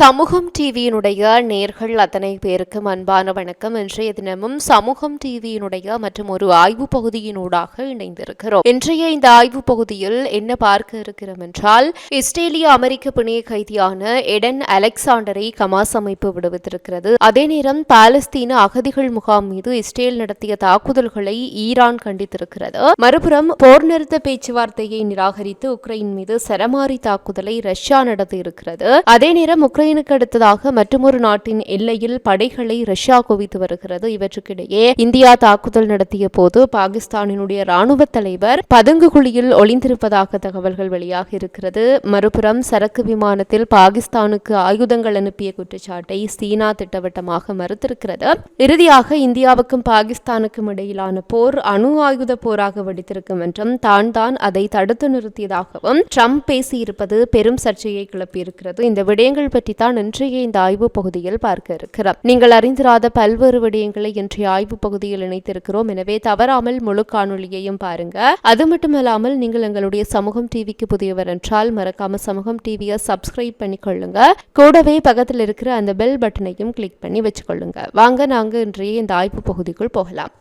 சமூகம் டிவியினுடைய நேர்கள் அத்தனை பேருக்கும் அன்பான வணக்கம். இன்றைய தினமும் சமூகம் டிவியினுடைய மற்றும் ஒரு ஆய்வு பகுதியினூடாக இணைந்திருக்கிறோம். இன்றைய இந்த ஆய்வு பகுதியில் என்ன பார்க்க இருக்கிறோம் என்றால் இஸ்ரேலிய அமெரிக்க பிணைய கைதியான எடன் அலெக்சாண்டரை கமாஸ் அமைப்பு விடுவித்திருக்கிறது. அதே நேரம் பாலஸ்தீன அகதிகள் முகாம் மீது இஸ்ரேல் நடத்திய தாக்குதல்களை ஈரான் கண்டித்திருக்கிறது. மறுபுறம் போர் நிறுத்த பேச்சுவார்த்தையை நிராகரித்து உக்ரைன் மீது சரமாரி தாக்குதலை ரஷ்யா நடத்தியிருக்கிறது. அதே நேரம் உக்ரைனுக்கு அடுத்ததாக மற்றொரு நாட்டின் எல்லையில் படைகளை ரஷ்யா குவித்து வருகிறது. இவற்றுக்கிடையே இந்தியா தாக்குதல் நடத்திய போது பாகிஸ்தானினுடைய ராணுவ தலைவர் பதுங்கு குழியில் ஒளிந்திருப்பதாக தகவல்கள் வெளியாக இருக்கிறது. மறுபுறம் சரக்கு விமானத்தில் பாகிஸ்தானுக்கு ஆயுதங்கள் அனுப்பிய குற்றச்சாட்டை சீனா திட்டவட்டமாக மறுத்திருக்கிறது. இறுதியாக இந்தியாவுக்கும் பாகிஸ்தானுக்கும் இடையிலான போர் அணு ஆயுத போராக வெடித்திருக்கும் என்றும் தான் தான் அதை தடுத்து நிறுத்தியதாகவும் ட்ரம்ப் பேசியிருப்பது பெரும் சர்ச்சையை கிளப்பியிருக்கிறது. இந்த விடயங்கள் பற்றி தான் இன்றைய இந்த ஆய்வு பகுதியில் பார்க்க இருக்கிறோம். நீங்கள் அறிந்திராத பல்வேறு விடயங்களை இன்றைய ஆய்வு பகுதியில் இணைத்திருக்கிறோம். எனவே தவறாமல் முழு காணொலியையும் பாருங்க. அது மட்டுமல்லாமல் நீங்கள் எங்களுடைய சமூகம் டிவிக்கு புதியவர் என்றால் மறக்காம சமூகம் டிவியை சப்ஸ்கிரைப் பண்ணிக்கொள்ளுங்க. கூடவே பக்கத்தில் இருக்கிற அந்த பெல் பட்டனையும் கிளிக் பண்ணி வச்சுக்கொள்ளுங்க. வாங்க நாங்க இன்றைய இந்த ஆய்வு பகுதிக்குள் போகலாம்.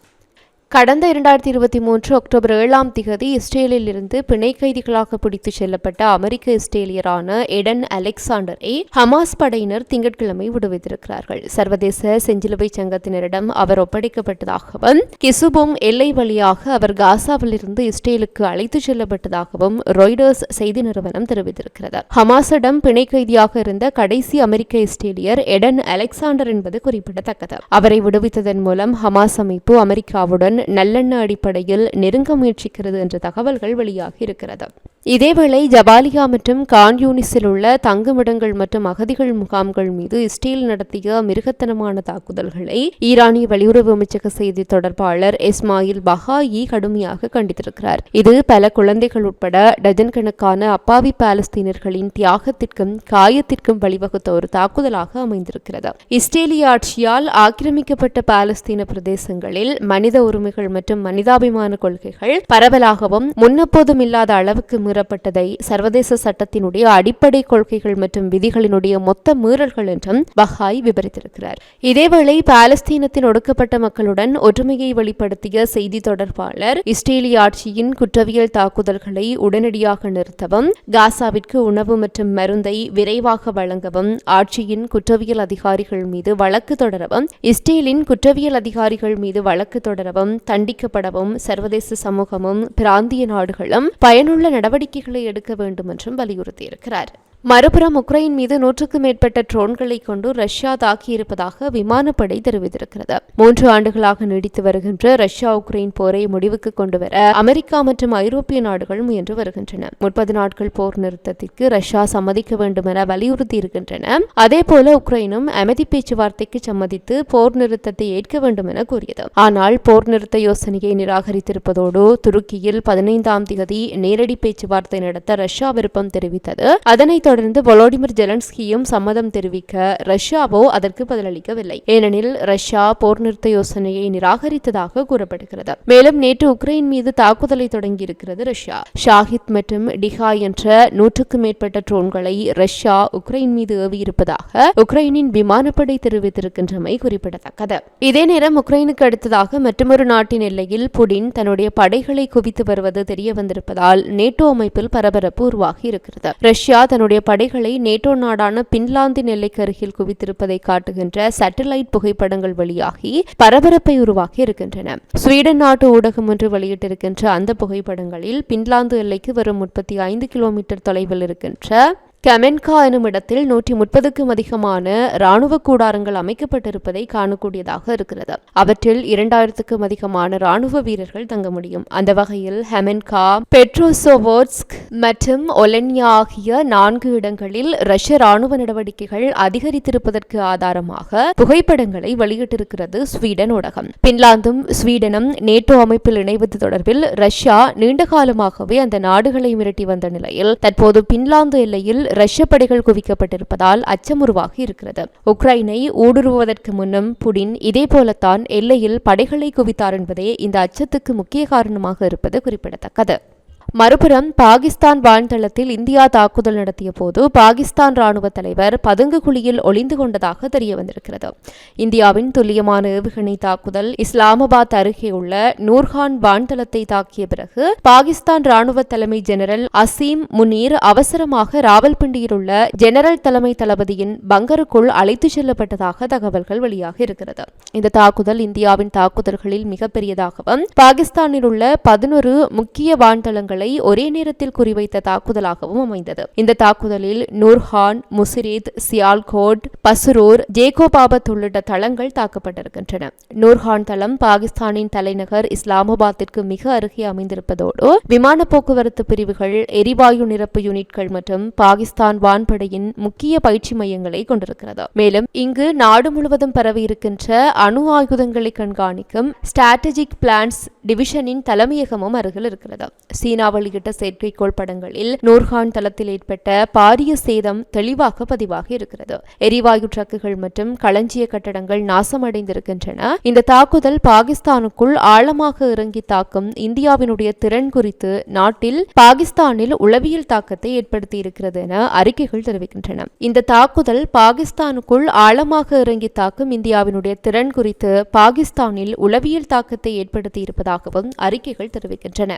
கடந்த இரண்டாயிரத்தி இருபத்தி மூன்று அக்டோபர் ஏழாம் திகதி இஸ்ரேலில் இருந்து பிணை கைதிகளாக பிடித்துச் செல்லப்பட்ட அமெரிக்க இஸ்ரேலியரான எடன் அலெக்சாண்டரை ஹமாஸ் படையினர் திங்கட்கிழமை விடுவித்திருக்கிறார்கள். சர்வதேச செஞ்சிலுவை சங்கத்தினரிடம் அவர் ஒப்படைக்கப்பட்டதாகவும் கிசுபும் எல்லை வழியாக அவர் காசாவிலிருந்து இஸ்ரேலுக்கு அழைத்துச் செல்லப்பட்டதாகவும் ராய்டர்ஸ் செய்தி நிறுவனம் தெரிவித்திருக்கிறது. ஹமாஸிடம் பிணை கைதியாக இருந்த கடைசி அமெரிக்க இஸ்ரேலியர் எடன் அலெக்சாண்டர் என்பது குறிப்பிடத்தக்கது. அவரை விடுவித்ததன் மூலம் ஹமாஸ் அமைப்பு அமெரிக்காவுடன் நல்லெண்ண அடிப்படையில் நெருங்க முயற்சிக்கிறது என்ற தகவல்கள் வெளியாகி இருக்கிறது. இதேவேளை ஜபாலியா மற்றும் கான்யூனிஸில் உள்ள தங்குமிடங்கள் மற்றும் அகதிகள் முகாம்கள் மீது இஸ்ரேல் நடத்திய மிருகத்தனமான தாக்குதல்களை ஈரானிய வெளியுறவு அமைச்சக செய்தி தொடர்பாளர் இஸ்மாயில் பஹாயி கடுமையாக கண்டித்திருக்கிறார். இது பல குழந்தைகள் உட்பட டஜன் கணக்கான அப்பாவி பாலஸ்தீனர்களின் தியாகத்திற்கும் காயத்திற்கும் வழிவகுத்த ஒரு தாக்குதலாக அமைந்திருக்கிறது. இஸ்ரேலிய ஆட்சியால் ஆக்கிரமிக்கப்பட்ட பாலஸ்தீன பிரதேசங்களில் மனித உரிமைகள் மற்றும் மனிதாபிமான கொள்கைகள் பரவலாகவும் முன்னெப்போதும் இல்லாத அளவுக்கு மீறப்பட்டதை சர்வதேச சட்டத்தினுடைய அடிப்படை கொள்கைகள் மற்றும் விதிகளினுடைய மொத்த மீறல்கள் என்றும் பஹாய் விவரித்திருக்கிறார். இதேவேளை பாலஸ்தீனத்தின் ஒடுக்கப்பட்ட மக்களுடன் ஒற்றுமையை வெளிப்படுத்திய செய்தி தொடர்பாளர் இஸ்ரேலிய ஆட்சியின் குற்றவியல் தாக்குதல்களை உடனடியாக நிறுத்தவும் காசாவிற்கு உணவு மற்றும் மருந்தை விரைவாக வழங்கவும் ஆட்சியின் குற்றவியல் அதிகாரிகள் மீது வழக்கு தொடரவும் இஸ்ரேலின் குற்றவியல் அதிகாரிகள் மீது வழக்கு தொடரவும் தண்டிக்கப்படவும் சர்வதேச சமூகமும் பிராந்திய நாடுகளும் பயனுள்ள நடவடிக்கைகளை எடுக்க வேண்டும் என்றும் வலியுறுத்தியிருக்கிறார். மறுபுறம் உக்ரைன் மீது நூற்றுக்கும் மேற்பட்ட ட்ரோன்களை கொண்டு ரஷ்யா தாக்கியிருப்பதாக விமானப்படை தெரிவித்திருக்கிறது. மூன்று ஆண்டுகளாக நீடித்து வருகின்ற ரஷ்யா உக்ரைன் போரை முடிவுக்கு கொண்டுவர அமெரிக்கா மற்றும் ஐரோப்பிய நாடுகள் முயன்று வருகின்றன. முப்பது நாட்கள் போர் நிறுத்தத்திற்கு ரஷ்யா சம்மதிக்க வேண்டும் என வலியுறுத்தி இருக்கின்றன. அதேபோல உக்ரைனும் அமைதி பேச்சுவார்த்தைக்கு சம்மதித்து போர் நிறுத்தத்தை ஏற்க வேண்டும் என கூறியது. ஆனால் போர் நிறுத்த யோசனையை நிராகரித்திருப்பதோடு துருக்கியில் பதினைந்தாம் தேதி நேரடி பேச்சுவார்த்தை நடத்த ரஷ்யா விருப்பம் தெரிவித்தது. அதனைத் தொடர்ந்து வொலோடிமிர் ஜெலன்ஸ்கியும் சம்மதம் தெரிவிக்க ரஷ்யாவோ அதற்கு பதிலளிக்கவில்லை. ஏனெனில் ரஷ்யா போர் நிறுத்த யோசனையை நிராகரித்ததாக கூறப்படுகிறது. மேலும் நேற்று உக்ரைன் மீது தாக்குதலை தொடங்கியிருக்கிறது ரஷ்யா. ஷாஹித் மற்றும் டிஹா என்ற நூற்றுக்கும் மேற்பட்ட ட்ரோன்களை ரஷ்யா உக்ரைன் மீது ஏவியிருப்பதாக உக்ரைனின் விமானப்படை தெரிவித்திருக்கின்றமை குறிப்பிடத்தக்கது. இதே நேரம் உக்ரைனுக்கு அடுத்ததாக மற்றொரு நாட்டின் எல்லையில் புடின் தன்னுடைய படைகளை குவித்து வருவது தெரிய வந்திருப்பதால் நேட்டோ அமைப்பில் பரபரப்பு உருவாகி இருக்கிறது. ரஷ்யா தன்னுடைய படைகளை நேட்டோ நாடான பின்லாந்தின் எல்லைக்கு அருகில் குவித்திருப்பதை காட்டுகின்ற சேட்டலைட் புகைப்படங்கள் வெளியாகி பரபரப்பை உருவாக்கி இருக்கின்றன. ஸ்வீடன் நாட்டு ஊடகம் ஒன்று வெளியிட்டிருக்கின்ற அந்த புகைப்படங்களில் பின்லாந்து எல்லைக்கு வரும் முப்பத்தி ஐந்து கிலோமீட்டர் தொலைவில் இருக்கின்ற கமென்கா எனும் இடத்தில் நூற்றி முப்பதுக்கும் அதிகமான இராணுவ கூடாரங்கள் அமைக்கப்பட்டிருப்பதை காணக்கூடியதாக இருக்கிறது. அவற்றில் இரண்டாயிரத்துக்கும் அதிகமான ராணுவ வீரர்கள் தங்க முடியும். அந்த வகையில் ஹெமென்கா பெட்ரோசோவோட்ஸ்க் மற்றும் ஒலென்யா ஆகிய நான்கு இடங்களில் ரஷ்ய ராணுவ நடவடிக்கைகள் அதிகரித்திருப்பதற்கு ஆதாரமாக புகைப்படங்களை வெளியிட்டிருக்கிறது ஸ்வீடன் ஊடகம். பின்லாந்தும் ஸ்வீடனும் நேட்டோ அமைப்பில் இணைவது தொடர்பில் ரஷ்யா நீண்ட காலமாகவே அந்த நாடுகளை மிரட்டி வந்த நிலையில் தற்போது பின்லாந்து எல்லையில் ரஷ்ய படைகள் குவிக்கப்பட்டிருப்பதால் அச்சம் உருவாகி இருக்கிறது. உக்ரைனை ஊடுருவதற்கு முன்னும் புடின் இதே போலத்தான் எல்லையில் படைகளை குவித்தார் என்பதே இந்த அச்சத்துக்கு முக்கிய காரணமாக இருப்பது குறிப்பிடத்தக்கது. மறுபுறம் பாகிஸ்தான் வான்தளத்தில் இந்தியா தாக்குதல் நடத்திய போது பாகிஸ்தான் ராணுவ தலைவர் பதுங்கு குழியில் ஒளிந்து கொண்டதாக தெரிய வந்திருக்கிறது இந்தியாவின் துல்லியமான ஏவுகணை தாக்குதல் இஸ்லாமாபாத் அருகே உள்ள நூர்ஹான் வான்தளத்தை தாக்கிய பிறகு பாகிஸ்தான் ராணுவ தலைமை ஜெனரல் அசீம் முனீர் அவசரமாக ராவல்பிண்டியில் உள்ள ஜெனரல் தலைமை தளபதியின் பங்கருக்குள் அழைத்துச் செல்லப்பட்டதாக தகவல்கள் வெளியாக இருக்கிறது. இந்த தாக்குதல் இந்தியாவின் தாக்குதல்களில் மிகப்பெரியதாகவும் பாகிஸ்தானில் உள்ள பதினொரு முக்கிய வான்தளங்கள் ஒரே நேரத்தில் குறிவைத்த தாக்குதலாகவும் அமைந்தது. இந்த தாக்குதலில் நூர்ஹான் முசிரித் சியால்கோட் பசுரூர் ஜேகோபாபத் உள்ளிட்ட தளங்கள் தாக்கப்பட்டிருக்கின்றன. நூர்ஹான் தளம் பாகிஸ்தானின் தலைநகர் இஸ்லாமாபாத்திற்கு மிக அருகே அமைந்திருப்பதோடு விமான போக்குவரத்து பிரிவுகள் எரிவாயு நிரப்பு யூனிட்கள் மற்றும் பாகிஸ்தான் வான்படையின் முக்கிய பயிற்சி மையங்களை கொண்டிருக்கிறது. மேலும் இங்கு நாடு முழுவதும் பரவி இருக்கின்ற அணு ஆயுதங்களை கண்காணிக்கும் ஸ்ட்ராட்டஜிக் பிளான்ஸ் டிவிஷனின் தலைமையகமும் அருகில் இருக்கிறது. சீனா வெளியிட்ட செயற்கைக்கோள் படங்களில் நூர்ஹான் தளத்தில் ஏற்பட்ட பாரிய சேதம் தெளிவாக பதிவாக இருக்கிறது. எரிவாயு ட்ரக்குகள் மற்றும் களஞ்சிய கட்டடங்கள் நாசமடைந்திருக்கின்றன. இந்த தாக்குதல் பாகிஸ்தானுக்குள் ஆழமாக இறங்கி தாக்கும் இந்தியாவினுடைய திறன் குறித்து நாட்டில் பாகிஸ்தானில் உளவியல் தாக்கத்தை ஏற்படுத்தி இருக்கிறது என அறிக்கைகள் தெரிவிக்கின்றன. இந்த தாக்குதல் பாகிஸ்தானுக்குள் ஆழமாக இறங்கி தாக்கும் இந்தியாவினுடைய திறன் குறித்து பாகிஸ்தானில் உளவியல் தாக்கத்தை ஏற்படுத்தி இருப்பதாகவும் அறிக்கைகள் தெரிவிக்கின்றன.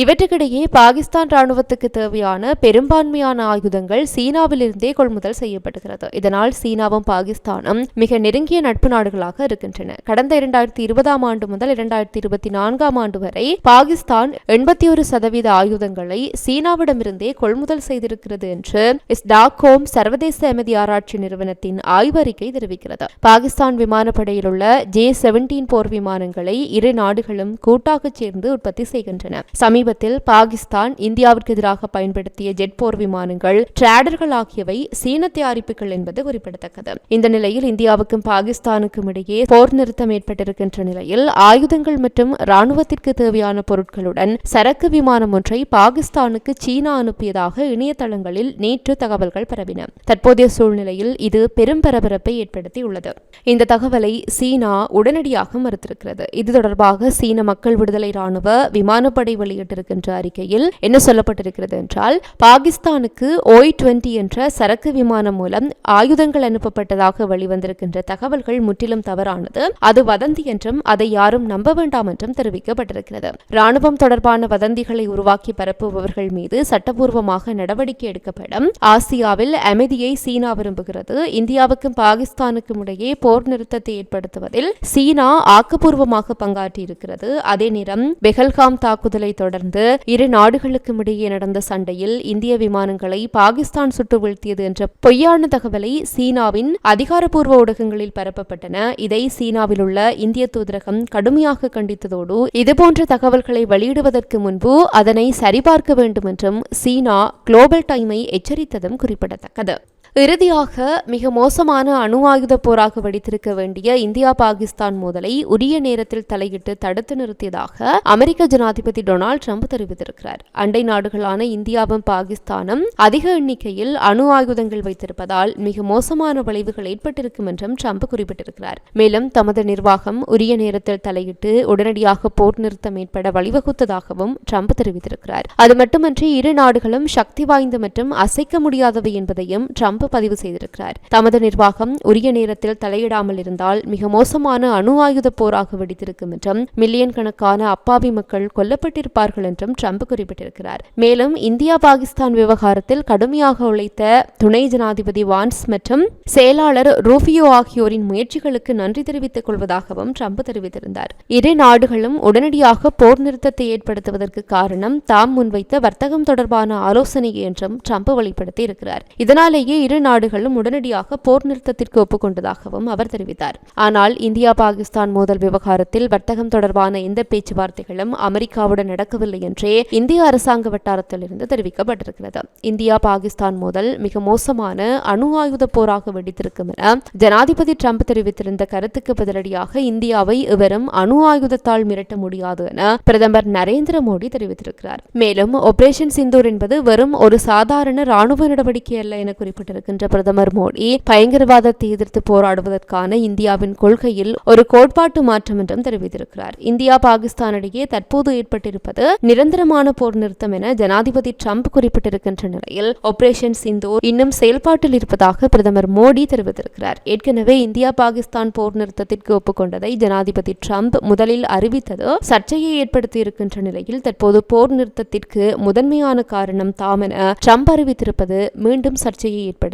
இவற்றுக்கிடையே பாகிஸ்தான் ராணுவத்துக்கு தேவையான பெரும்பான்மையான ஆயுதங்கள் சீனாவிலிருந்தே கொள்முதல் செய்யப்படுகிறது இதனால் சீனாவும் பாகிஸ்தானும் மிக நெருங்கிய நட்பு நாடுகளாக இருக்கின்றன. கடந்த இரண்டாயிரத்தி இருபதாம் ஆண்டு முதல் இரண்டாயிரத்தி இருபத்தி நான்காம் ஆண்டு வரை பாகிஸ்தான் எண்பத்தி ஒரு சதவீத ஆயுதங்களை சீனாவிடமிருந்தே கொள்முதல் செய்திருக்கிறது என்று ஸ்டாக்ஹோம் சர்வதேச அமைதி ஆராய்ச்சி நிறுவனத்தின் ஆய்வறிக்கை தெரிவிக்கிறது. பாகிஸ்தான் விமானப்படையில் உள்ள ஜே செவன்டீன் போர் விமானங்களை இரு நாடுகளும் கூட்டாக சேர்ந்து உற்பத்தி செய்கின்றன. சமீபத்தில் பாகிஸ்தான் இந்தியாவிற்கு எதிராக பயன்படுத்திய ஜெட் போர் விமானங்கள் டிராடர்கள் ஆகியவை சீன தயாரிப்புகள் என்பது குறிப்பிடத்தக்கது. இந்த நிலையில் இந்தியாவுக்கும் பாகிஸ்தானுக்கும் இடையே போர் நிறுத்தம் ஏற்பட்டிருக்கின்ற நிலையில் ஆயுதங்கள் மற்றும் ராணுவத்திற்கு தேவையான பொருட்களுடன் சரக்கு விமானம் ஒன்றை பாகிஸ்தானுக்கு சீனா அனுப்பியதாக இணையதளங்களில் நேற்று தகவல்கள் பரவின. தற்போதைய சூழ்நிலையில் இது பெரும் பரபரப்பை ஏற்படுத்தியுள்ளது. இந்த தகவலை சீனா உடனடியாக மறுத்திருக்கிறது. இது தொடர்பாக சீன மக்கள் விடுதலை ராணுவ விமானப்படை வெளியிட்டு வெளியிட்டிருக்கின்ற அறிக்கையில் என்ன சொல்லப்பட்டிருக்கிறது என்றால் பாகிஸ்தானுக்கு ஓய் டுவெண்டி என்ற சரக்கு விமானம் மூலம் ஆயுதங்கள் அனுப்பப்பட்டதாக வெளிவந்திருக்கின்ற தகவல்கள் முற்றிலும் தவறானது. அது வதந்தி என்றும் அதை யாரும் நம்ப வேண்டாம் என்றும் தெரிவிக்கப்பட்டிருக்கிறது. ராணுவம் தொடர்பான வதந்திகளை உருவாக்கி பரப்புபவர்கள் மீது சட்டபூர்வமாக நடவடிக்கை எடுக்கப்படும். ஆசியாவில் அமைதியை சீனா விரும்புகிறது. இந்தியாவுக்கும் பாகிஸ்தானுக்கும் இடையே போர் நிறுத்தத்தை ஏற்படுத்துவதில் சீனா ஆக்கப்பூர்வமாக பங்காற்றியிருக்கிறது. அதே நேரம் பெஹல்காம் தாக்குதலை தொடர்ந்து இரு நாடுகளுக்கும் இடையே நடந்த சண்டையில் இந்திய விமானங்களை பாகிஸ்தான் சுட்டு வீழ்த்தியது என்ற பொய்யான தகவலை சீனாவின் அதிகாரப்பூர்வ ஊடகங்களில் பரப்பப்பட்டன. இதை சீனாவில் உள்ள இந்திய தூதரகம் கடுமையாக கண்டித்ததோடு இதுபோன்ற தகவல்களை வெளியிடுவதற்கு முன்பு அதனை சரிபார்க்க வேண்டும் என்றும் சீனா குளோபல் டைமை எச்சரித்ததும் குறிப்பிடத்தக்கது. இறுதியாக மிக மோசமான அணு ஆயுத போராக வெடித்திருக்க வேண்டிய இந்தியா பாகிஸ்தான் மோதலை உரிய நேரத்தில் தலையிட்டு தடுத்து நிறுத்தியதாக அமெரிக்க ஜனாதிபதி டொனால்டு ட்ரம்ப் தெரிவித்திருக்கிறார். அண்டை நாடுகளான இந்தியாவும் பாகிஸ்தானும் அதிக எண்ணிக்கையில் அணு ஆயுதங்கள் வைத்திருப்பதால் மிக மோசமான விளைவுகள் ஏற்பட்டிருக்கும் என்றும் ட்ரம்ப் குறிப்பிட்டிருக்கிறார். மேலும் தமது நிர்வாகம் உரிய நேரத்தில் தலையிட்டு உடனடியாக போர் நிறுத்தம் ஏற்பட வழிவகுத்ததாகவும் ட்ரம்ப் தெரிவித்திருக்கிறார். அது மட்டுமன்றி இரு நாடுகளும் சக்தி வாய்ந்த மற்றும் அசைக்க முடியாதவை என்பதையும் ட்ரம்ப் பதிவு செய்திருக்கிறார். தமது நிர்வாகம் உரிய நேரத்தில் தலையிடாமல் இருந்தால் மிக மோசமான அணு ஆயுத போராக வெடித்திருக்கும் என்றும் மில்லியன் கணக்கான அப்பாவி மக்கள் கொல்லப்பட்டிருப்பார்கள் என்றும் ட்ரம்ப் குறிப்பிட்டிருக்கிறார். மேலும் இந்தியா பாகிஸ்தான் விவகாரத்தில் கடுமையாக உழைத்த துணை ஜனாதிபதி வான்ஸ் மற்றும் செயலாளர் ரூபியோ ஆகியோரின் முயற்சிகளுக்கு நன்றி தெரிவித்துக் கொள்வதாகவும் ட்ரம்ப் தெரிவித்திருந்தார். இரு நாடுகளும் உடனடியாக போர் நிறுத்தத்தை ஏற்படுத்துவதற்கு காரணம் தாம் முன்வைத்த வர்த்தகம் தொடர்பான ஆலோசனை என்றும் ட்ரம்ப் வெளிப்படுத்தி இருக்கிறார் இதனாலேயே இரு நாடுகளும் உடனடியாக போர் நிறுத்தத்திற்கு ஒப்புக்கொண்டதாகவும் அவர் தெரிவித்தார். ஆனால் இந்தியா பாகிஸ்தான் மோதல் விவகாரத்தில் வர்த்தகம் தொடர்பான எந்த பேச்சுவார்த்தைகளும் அமெரிக்காவுடன் நடக்கவில்லை என்றே இந்திய அரசாங்க வட்டாரத்திலிருந்து தெரிவிக்கப்பட்டிருக்கிறது. இந்தியா பாகிஸ்தான் மோதல் மிக மோசமான அணு ஆயுத போராக வெடித்திருக்கும் என ஜனாதிபதி ட்ரம்ப் தெரிவித்திருந்த கருத்துக்கு பதிலடியாக இந்தியாவை இவரும் அணு ஆயுதத்தால் மிரட்ட முடியாது என பிரதமர் நரேந்திர மோடி தெரிவித்திருக்கிறார். மேலும் ஆபரேஷன் சிந்தூர் என்பது வெறும் ஒரு சாதாரண ராணுவ நடவடிக்கை அல்ல என குறிப்பிட்டிருக்கிறார். தெரிவித்திருக்கின்ற பிரதமர் மோடி பயங்கரவாதத்தை எதிர்த்து போராடுவதற்கான இந்தியாவின் கொள்கையில் ஒரு கோட்பாட்டு மாற்றம் என்றும் தெரிவித்திருக்கிறார். இந்தியா பாகிஸ்தான் இடையே தற்போது ஏற்பட்டிருப்பது நிரந்தரமான போர் நிறுத்தம் என ஜனாதிபதி ட்ரம்ப் குறிப்பிட்டிருக்கின்ற நிலையில் ஆபரேஷன் சிந்தூர் இன்னும் செயல்பாட்டில் இருப்பதாக பிரதமர் மோடி தெரிவித்திருக்கிறார். ஏற்கனவே இந்தியா பாகிஸ்தான் போர் நிறுத்தத்திற்கு ஒப்புக்கொண்டதை ஜனாதிபதி ட்ரம்ப் முதலில் அறிவித்தது சர்ச்சையை ஏற்படுத்தி இருக்கின்ற நிலையில் தற்போது போர் நிறுத்தத்திற்கு முதன்மையான காரணம் தாம் என ட்ரம்ப் அறிவித்திருப்பது மீண்டும் சர்ச்சையை ஏற்படுத்தும்